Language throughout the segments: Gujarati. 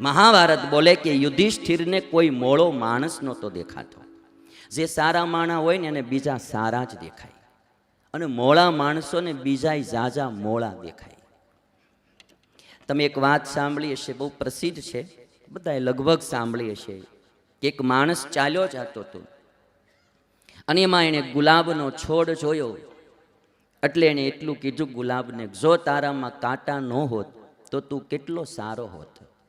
મહાભારત બોલે કે યુધિષ્ઠિરને કોઈ મોળો માણસ નહોતો દેખાતો. જે સારા માણા હોય ને એને બીજા સારા જ દેખાય. અને મોળા માણસોને બીજા ઝાઝા મોળા દેખાય. તમે એક વાત સાંભળી હશે, બહુ પ્રસિદ્ધ છે. બધાએ લગભગ સાંભળી હશે. કે એક માણસ ચાલ્યો જતો હતો. અને એમાં એણે ગુલાબનો છોડ જોયો. એટલે એણે એટલું કીધું, ગુલાબને જો તારામાં કાંટા ન હોત, તો તું કેટલો સારો હોત.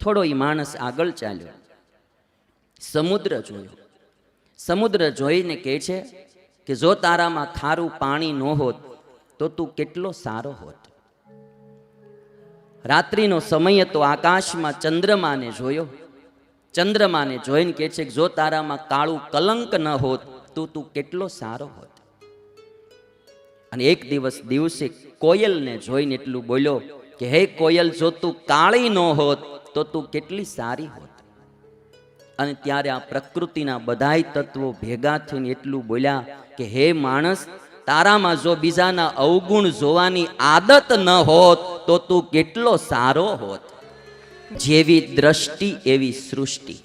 થોડો એ માણસ આગળ ચાલ્યો. સમુદ્ર જોયો. સમુદ્ર જોઈને કહે છે કે, જો તારામાં ખારું પાણી ન હોત, તો તું કેટલો સારો હોત. રાત્રિનો સમય હતો, આકાશમાં ચંદ્રમાને જોયો. ચંદ્રમાને જોઈને કહે છે કે, જો તારામાં કાળું કલંક ન હોત, તો તું કેટલો સારો હોત. અને એક દિવસ દિવસે કોયલને જોઈને એટલું બોલ્યો કે, હે કોયલ, જો તું કાળી ન હોત તો તું કેટલી સારી હોત. અને ત્યારે આ પ્રકૃતિના બધાય તત્વો ભેગા થઈને એટલું બોલ્યા કે, હે માણસ, તારામાં જો બીજાના અવગુણ જોવાની આદત ન હોત, તો તું કેટલો સારો હોત. જેવી દ્રષ્ટિ, એવી સૃષ્ટિ.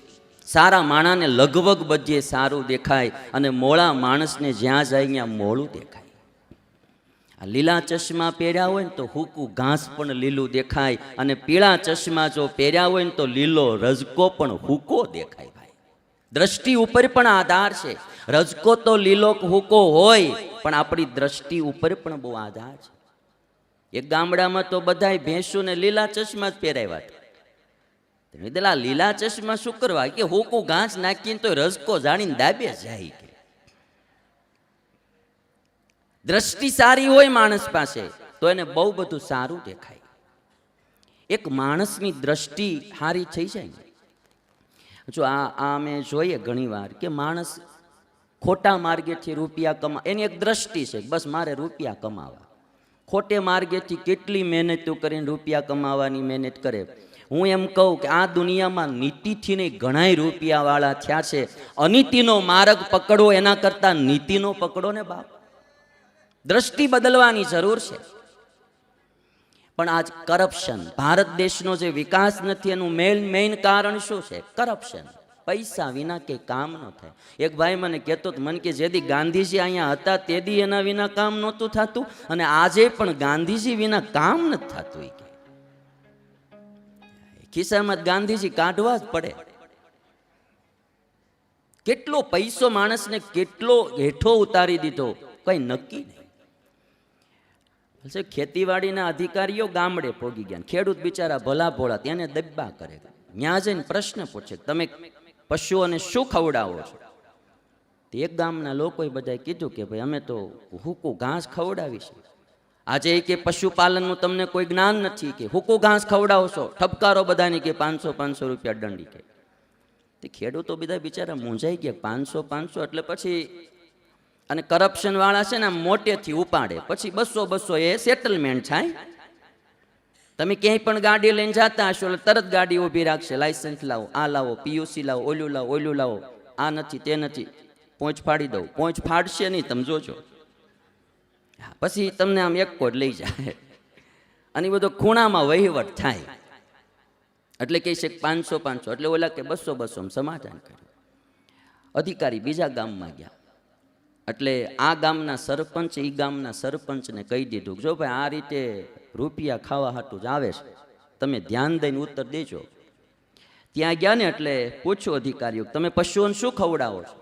સારા માણાને લગભગ બધે સારું દેખાય અને મોળા માણસને જ્યાં જાય ત્યાં મોળું દેખાય. લીલા ચશ્મા પહેર્યા હોય ને તો હુકું ઘાસ પણ લીલું દેખાય અને પીળા ચશ્મા જો પહેર્યા હોય ને તો લીલો રજકો પણ હુકો દેખાય ભાઈ. દ્રષ્ટિ ઉપર પણ આધાર છે. રજકો તો લીલો હુકો હોય, પણ આપણી દ્રષ્ટિ ઉપર પણ બહુ આધાર છે. એક ગામડામાં તો બધાય ભેંસોને લીલા ચશ્મા જ પહેરાવ્યા હતા. લીલા ચશ્મા શું કરવા? કે હુકું ઘાસ નાખીને તો રજકો જાણીને દાબે જાય કે દ્રષ્ટિ સારી હોય માણસ પાસે, તો એને બહુ બધું સારું દેખાય. એક માણસની દ્રષ્ટિ સારી થઈ જાય ને. જો આ આ અમે જોઈએ ઘણીવાર કે માણસ ખોટા માર્ગેથી રૂપિયા કમા, એની એક દ્રષ્ટિ છે બસ મારે રૂપિયા કમાવા. ખોટે માર્ગેથી કેટલી મહેનતો કરીને રૂપિયા કમાવાની મહેનત કરે. હું એમ કહું કે આ દુનિયામાં નીતિથી નહીં, ઘણાય રૂપિયાવાળા થયા છે. અનીતિનો માર્ગ પકડો એના કરતાં નીતિનો પકડો ને બાપ. દ્રષ્ટિ બદલવાની જરૂર છે. પણ આજ કરપ્શન ભારત દેશનો જે વિકાસ નથી, એનું મેઇન મેઇન કારણ શું છે? કરપ્શન પૈસા વિના કે કામ ન થાય. એક ભાઈ મને કહેતો મન કે જેદી ગાંધીજી અહીંયા હતા, તેદી એના વિના કામ નહોતું થતું અને આજે પણ ગાંધીજી વિના કામ નથી થતું કે. ખિસ્સામાં ગાંધીજી કાઢવા જ પડે. કેટલો પૈસો માણસને કેટલો હેઠો ઉતારી દીધો, કઈ નક્કી નહીં. છે, ખેતીવાડીના અધિકારીઓ ગામડે પોગી ગયા ખેડૂત બિચારા ભલા ભોળા તેને દબ્બા કરે ત્યાં જઈને પ્રશ્ન પૂછે તમે પશુઓને શું ખવડાવો છો? તે એક ગામના લોકોએ બધાએ કીધું કે ભાઈ, અમે તો હુકું ઘાસ ખવડાવી છે. આજે કે પશુપાલનનું તમને કોઈ જ્ઞાન નથી કે હુકુ ઘાસ ખવડાવો છો? ઠપકારો બધાને કે પાંચસો પાંચસો રૂપિયા દંડી કે. તે ખેડૂતો બધા બિચારા મૂંઝાઈ ગયા પાંચસો પાંચસો એટલે પછી અને કરપ્શન વાળા છે ને મોટેથી ઉપાડે. પછી બસો બસો એ સેટલમેન્ટ થાય. તમે ક્યાંય પણ ગાડી લઈને જતા હશો એટલે તરત ગાડી ઊભી રાખશે. લાયસન્સ લાવો, આ લાવો પીયુસી લાવો, ઓલું લાવો ઓલું લાવો. આ નથી, તે નથી. પોંચ ફાડી દઉં. પોંચ ફાડશે નહીં, તમે જોજો. પછી તમને આમ એક કોડ લઈ જાય. અને એ બધો ખૂણામાં વહીવટ થાય. એટલે કહી છે પાંચસો પાંચસો. એટલે ઓલા કે બસો બસો સમાધાન કર્યું. અધિકારી બીજા ગામમાં ગયા. એટલે આ ગામના સરપંચ એ ગામના સરપંચને કહી દીધું જો ભાઈ આ રીતે રૂપિયા ખાવા હાટું જ આવે છે, તમે ધ્યાન દઈને ઉત્તર દેજો. ત્યાં ગયા ને એટલે પૂછ્યું અધિકારીઓ તમે પશુઓને શું ખવડાવો છો?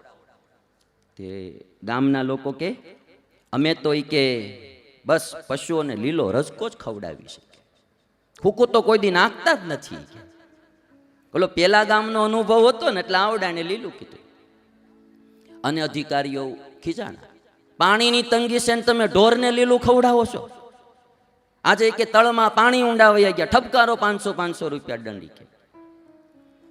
તે ગામના લોકો કે, અમે તો એ કે બસ પશુઓને લીલો રસકો જ ખવડાવી છે. હુકુ તો કોઈ દી નાખતા જ નથી. બોલો, પેલા ગામનો અનુભવ હતો ને એટલે આવડાને લીલું કીધું. અને અધિકારીઓ ખીજાણા. પાણીની તંગી છે તમે ઢોરને લીલું ખવડાવો છો. આજે કે તળમાં પાણી ઊંડા વયા ગયા, ઠપકારો પાંચસો પાંચસો રૂપિયા દંડી કે.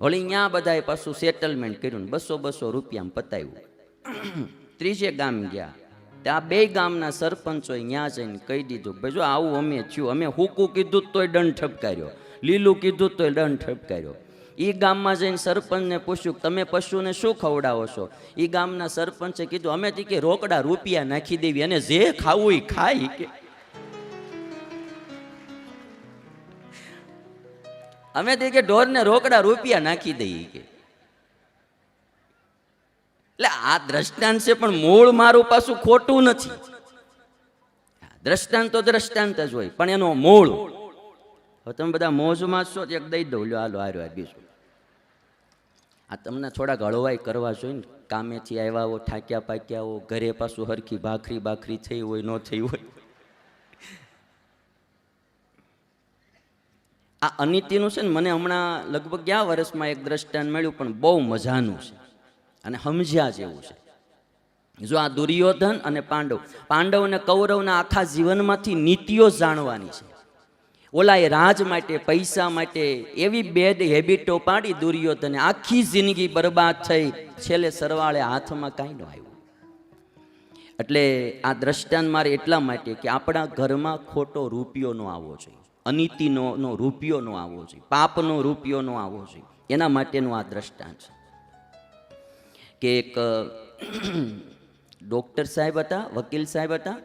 વળી ત્યાં બધાએ પાછું સેટલમેન્ટ કર્યું ને બસો બસો રૂપિયામાં પતાવ્યું. ત્રીજે ગામ ગયા. ત્યાં બે ગામના સરપંચોએ ત્યાં જઈને કહી દીધું ભાઈ જો આવું અમે થયું, અમે હુકું કીધું તોય દંડ ઠપકાર્યો. લીલું કીધું તોય દંડ ઠપકાર્યો. એ ગામમાં જઈને સરપંચને પૂછ્યું તમે પશુને શું ખવડાવો છો? એ ગામના સરપંચે કીધું, અમે તી કે રોકડા રૂપિયા નાખી દેવી અને જે ખાવું એ ખાઈ કે. અમે તે કે ઢોરને રોકડા રૂપિયા નાખી દઈએ કે. એટલે આ દ્રષ્ટાંત છે, પણ મૂળ મારું પાછું ખોટું નથી. દ્રષ્ટાંત તો દ્રષ્ટાંત જ હોય, પણ એનો મૂળ હવે તમે બધા મોજમાં છો એક દઈ દઉં. લ્યો, હાલો, હારો, આ બીજું. આ તમને થોડાક હળવાઈ કરવા જોઈએ ને. કામેથી આવ્યા હો, ઠાક્યા પાક્યા હો, ઘરે પાછું હરખી ભાખરી બાખરી થઈ હોય, ન થઈ હોય. આ અનિતિનું છે ને, મને હમણાં લગભગ ગયા વર્ષમાં એક દ્રષ્ટાંત મળ્યું, પણ બહુ મજાનું છે. અને સમજ્યા જેવું છે. જો આ દુર્યોધન અને પાંડવ પાંડવ અને કૌરવના આખા જીવનમાંથી નીતિઓ જાણવાની છે. ઓલા એ રાજ માટે, પૈસા માટે એવી બેડ હેબિટો પાડી દુર્યોધને આખી જિંદગી બરબાદ થઈ. છેલ્લે સરવાળે હાથમાં કાંઈ ન આવ્યું. એટલે આ દ્રષ્ટાંત મારે એટલા માટે કે આપણા ઘરમાં ખોટો રૂપિયો ન આવવો જોઈએ. અનીતિનો નો રૂપિયો ન આવવો જોઈએ. પાપનો રૂપિયો ન આવવો જોઈએ. એના માટેનું આ દ્રષ્ટાંત છે. કે એક ડૉક્ટર સાહેબ હતા, વકીલ સાહેબ હતા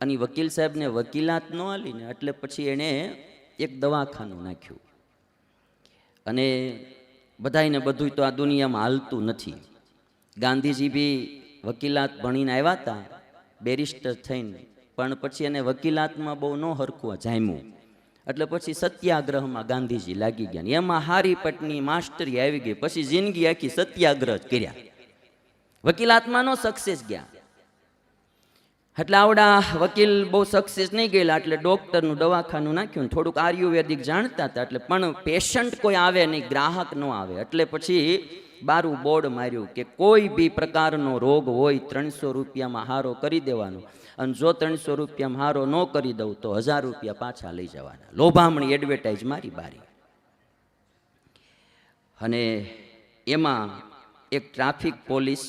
અને વકીલ સાહેબને વકીલાત ન આલીને એટલે પછી એણે એક દવાખાનું નાખ્યું. અને બધાને બધું તો આ દુનિયામાં હાલતું નથી. ગાંધીજી બી વકીલાત ભણીને આવ્યા હતા બેરિસ્ટર થઈને. પણ પછી એને વકીલાતમાં બહુ ન હરખું જામ્યું. એટલે પછી સત્યાગ્રહમાં ગાંધીજી લાગી ગયા એમાં હારી પટની માસ્ટરી આવી ગઈ. પછી જિંદગી આખી સત્યાગ્રહ કર્યા. વકીલાતમાં નો સક્સેસ ગયા. એટલે આવડા વકીલ બહુ સક્સેસ નહીં ગયેલા, એટલે ડૉક્ટરનું દવાખાનું નાખ્યું થોડુંક આયુર્વેદિક જાણતા હતા, એટલે પણ પેશન્ટ કોઈ આવે નહીં, ગ્રાહક ન આવે. એટલે પછી બારું બોર્ડ માર્યું કે કોઈ બી પ્રકારનો રોગ હોય ત્રણસો રૂપિયામાં હારો કરી દેવાનો. અને જો ત્રણસો રૂપિયામાં હારો ન કરી દઉં તો હજાર રૂપિયા પાછા લઈ જવાના. લોભામણી એડવર્ટાઇઝ મારી બારી. અને એમાં એક ટ્રાફિક પોલીસ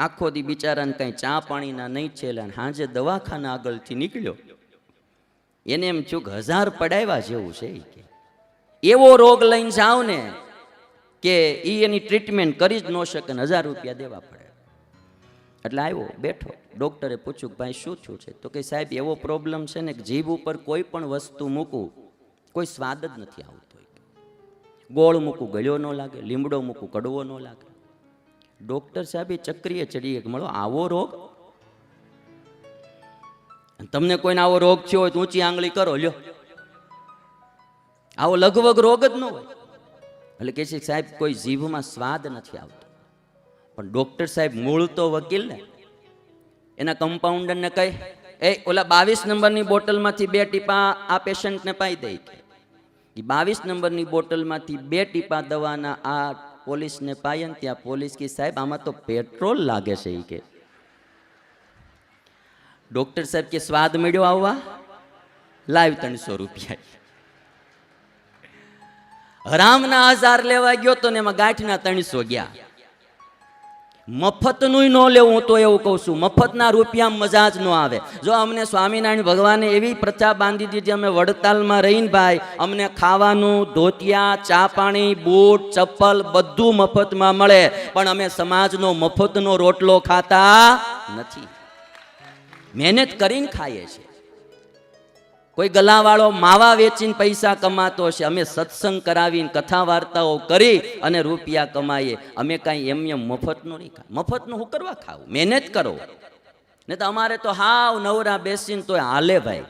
આખો દી બિચારાને કાંઈ ચા પાણીના નહીં છેલ્લા અને હાજે દવાખાના આગળથી નીકળ્યો. એને એમ ચૂક હજાર પડાવ્યા જેવું છે કે. એવો રોગ લઈને જાવ ને કે એ એની ટ્રીટમેન્ટ કરી જ ન શકે ને હજાર રૂપિયા દેવા પડે. એટલે આવ્યો, બેઠો. ડૉક્ટરે પૂછ્યું ભાઈ શું થયું છે? તો કે સાહેબ, એવો પ્રોબ્લેમ છે ને કે જીભ ઉપર કોઈ પણ વસ્તુ મૂકવું, કોઈ સ્વાદ જ નથી આવતો ગોળ મૂકું ગળ્યો ન લાગે, લીમડો મૂકું કડવો ન લાગે. ડૉક્ટર સાહેબ એ ચક્રીએ ચડી એક મળો, આવો રોગ. તમને કોઈને આવો રોગ થયો હોય તો ઊંચી આંગળી કરો, લ્યો. આવો લગભગ રોગ જ ન હોય. એટલે કે છે, સાહેબ, કોઈ જીભમાં સ્વાદ નથી આવતો. પણ ડૉક્ટર સાહેબ મૂળ તો વકીલ ને. એના કમ્પાઉન્ડરને કહે, એ, ઓલા બાવીસ નંબરની બોટલમાંથી બે ટીપા આ પેશન્ટને પાઈ દે. એ બાવીસ નંબરની બોટલમાંથી બે ટીપા દવાના આ પોલીસને પાય ને ત્યાં પોલીસ કે, સાહેબ, આમાં તો પેટ્રોલ લાગે છે એ કે. ડૉક્ટર સાહેબ કે, સ્વાદ મળ્યો આવવા? લાવ ત્રણસો રૂપિયા. હરામના હજાર લેવા ગયો તો ને એમાં ગાંઠના ત્રણસો ગયા. મફતનું ન લેવું હું તો એવું કહું છું. મફતના રૂપિયા મજા જ ન આવે. જો અમને સ્વામિનારાયણ ભગવાને એવી પ્રચા બાંધી દીધી અમે વડતાલમાં રહીને ભાઈ, અમને ખાવાનું, ધોતિયા, ચા પાણી, બૂટ, ચપ્પલ બધું મફતમાં મળે. પણ અમે સમાજનો મફતનો રોટલો ખાતા નથી. મહેનત કરીને ખાઈએ છીએ. કોઈ ગલાવાળો માવા વેચીને પૈસા કમાતો હશે, અમે સત્સંગ કરાવીને કથા વાર્તાઓ કરી અને રૂપિયા કમાઈએ. અમે કાંઈ એમ એમ મફતનું નહીં ખા, મફતનું હું કરવા ખાવું? મહેનત કરો. ને તો અમારે તો હાવ નવરા બેસીને તોય હાલે ભાઈ.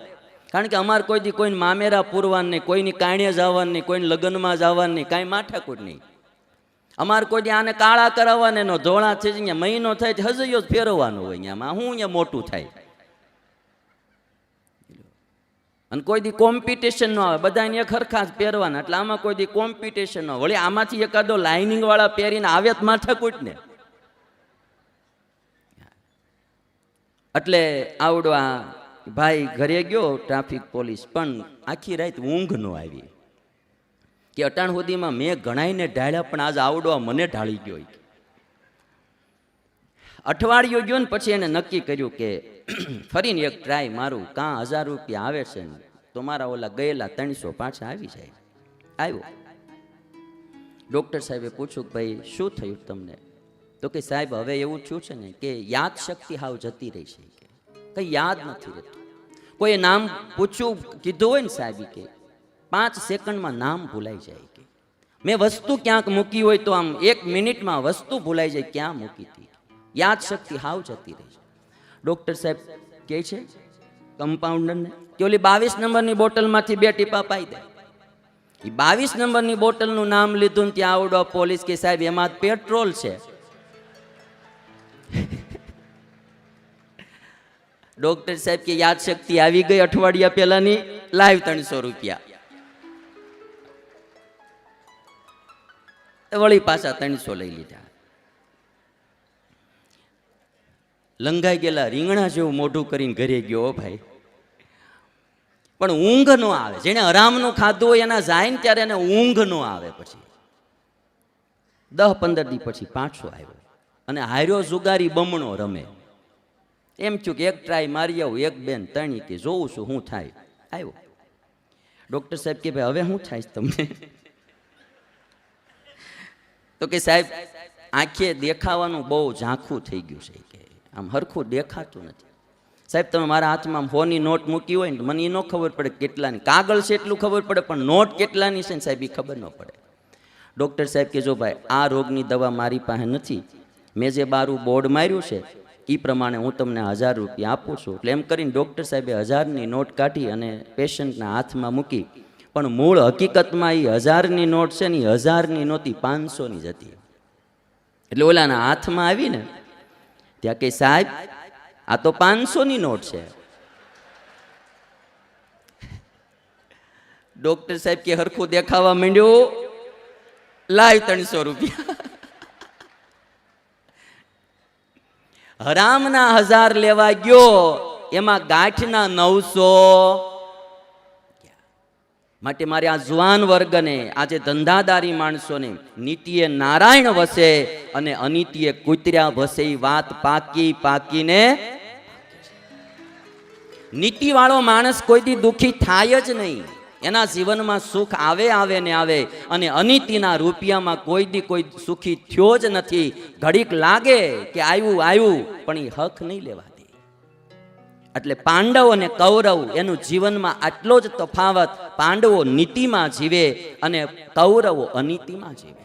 કારણ કે અમારે કોઈ દી કોઈને મામેરા પૂરવાનું નહીં, કોઈની કાણે જવાનું નહીં, કોઈને લગ્નમાં જવાનું નહીં, કાંઈ માઠાકૂટ નહીં. અમારે કોઈ દી આને કાળા કરાવવાને નો ધોળા થઈ જાય, મહિનો થાય હજયો જ ફેરવવાનો હોય અહીંયામાં. હું અહીંયા મોટું થાય. અને કોઈ દી કોમ્પિટિશન ન આવે. બધાને એક હરખા જ પહેરવાના. એટલે આમાં કોઈ દી કોમ્પિટિશન ન વળી આમાંથી એકાદો લાઇનિંગ વાળા પહેરીને આવે જ માથાકૂટ ને એટલે આવડો આ ભાઈ ઘરે ગયો ટ્રાફિક પોલીસ પણ આખી રાત ઊંઘ ન આવી. કે અટાણ સુધીમાં મેં ગણાઈને ઢાળ્યા, પણ આજ આવડો મને ઢાળી ગયો. અઠવાડિયું ગયો ને પછી એને નક્કી કર્યું કે ફરીને એક ટ્રાય મારું, કાં હજાર રૂપિયા આવે છે ને, તો મારા ઓલા ગયેલા ત્રણસો પાછા આવી જાય. આવ્યો. ડૉક્ટર સાહેબે પૂછ્યું કે ભાઈ, શું થયું તમને? તો કે સાહેબ, હવે એવું થયું છે ને કે યાદ શક્તિ હાવ જતી રહી છે. કે કંઈ યાદ નથી રહેતું. કોઈ નામ પૂછ્યું, કીધું હોય ને સાહેબ કે, પાંચ સેકન્ડમાં નામ ભૂલાઈ જાય કે. મેં વસ્તુ ક્યાંક મૂકી હોય તો આમ એક મિનિટમાં વસ્તુ ભૂલાઈ જાય, ક્યાં મૂકી હતી? યાદ શક્તિ હાવ જતી રહી છે. ડૉક્ટર સાહેબ કહે છે કમ્પાઉન્ડરને કે ઓલી બાવીસ નંબરની બોટલમાંથી બે ટીપા પાઈ દે. એ બાવીસ નંબરની બોટલનું નામ લીધું ત્યાં આવડો પોલીસ કે સાહેબ, એમાં પેટ્રોલ છે. ડોક્ટર સાહેબ કે યાદ શક્તિ આવી ગઈ અઠવાડિયા પહેલાની, લાઈવ ત્રણસો રૂપિયા. વળી પાછા ત્રણસો લઈ લીધા. લંઘાઈ ગયેલા રીંગણા જેવું મોઢું કરીને ઘરે ગયો ભાઈ. પણ ઊંઘ નો આવે. જેને હરામનું ખાધું હોય એના જાય ને ત્યારે એને ઊંઘ નો આવે પછી. દહ પંદર દી પછી પાછો આવ્યો. અને હાર્યો જુગારી બમણો રમે. એમ છું કે એક ટ્રાય મારી આવું, એક બેન ત્રણી કે જોઉં છું શું થાય. આવ્યો. ડૉક્ટર સાહેબ કે ભાઈ, હવે શું થાય તમને? તો કે સાહેબ, આંખે દેખાવાનું બહુ ઝાંખું થઈ ગયું છે કે. આમ હરખું દેખાતું નથી. સાહેબ, તમે મારા હાથમાં ફોની નોટ મૂકી હોય ને, મને એ ન ખબર પડે કેટલાની. કાગળ છે એટલું ખબર પડે, પણ નોટ કેટલાની છે ને સાહેબ એ ખબર ન પડે. ડૉક્ટર સાહેબ કે, જો ભાઈ, આ રોગની દવા મારી પાસે નથી. મેં જે બારું બોર્ડ માર્યું છે એ પ્રમાણે હું તમને હજાર રૂપિયા આપું છું. એટલે એમ કરીને ડૉક્ટર સાહેબે હજારની નોટ કાઢી અને પેશન્ટના હાથમાં મૂકી. પણ મૂળ હકીકતમાં એ હજારની નોટ છે ને એ હજારની નહોતી, પાંચસોની જ હતી. એટલે ઓલાના હાથમાં આવી ને ત્યાં કે સાહેબ, આ તો પાંચસોની નોટ છે. ડોક્ટર સાહેબ કે હરખું દેખાવા માંડ્યું? લાય ત્રણસો રૂપિયા. હરામના હજાર લેવા ગયો, એમાં ગાંઠના નવસો. માટે મારે આ જુવાન વર્ગને આજે ધંધાદારી માણસોને, નીતિએ નારાયણ વસે અને અનીતિએ કૂતર્યા વસે વાત પાકી, પાકીને નીતિવાળો માણસ કોઈ દી દુઃખી થાય જ નહીં. એના જીવનમાં સુખ આવે આવે ને આવે અને અનીતિના રૂપિયામાં કોઈ દી કોઈ સુખી થયો જ નથી. ઘડીક લાગે કે આવ્યું આવ્યું પણ એ હક નહીં લેવા દે એટલે પાંડવ અને કૌરવ એનું જીવનમાં આટલો જ તફાવત, પાંડવો નીતિમાં જીવે અને કૌરવો અનીતિમાં જીવે.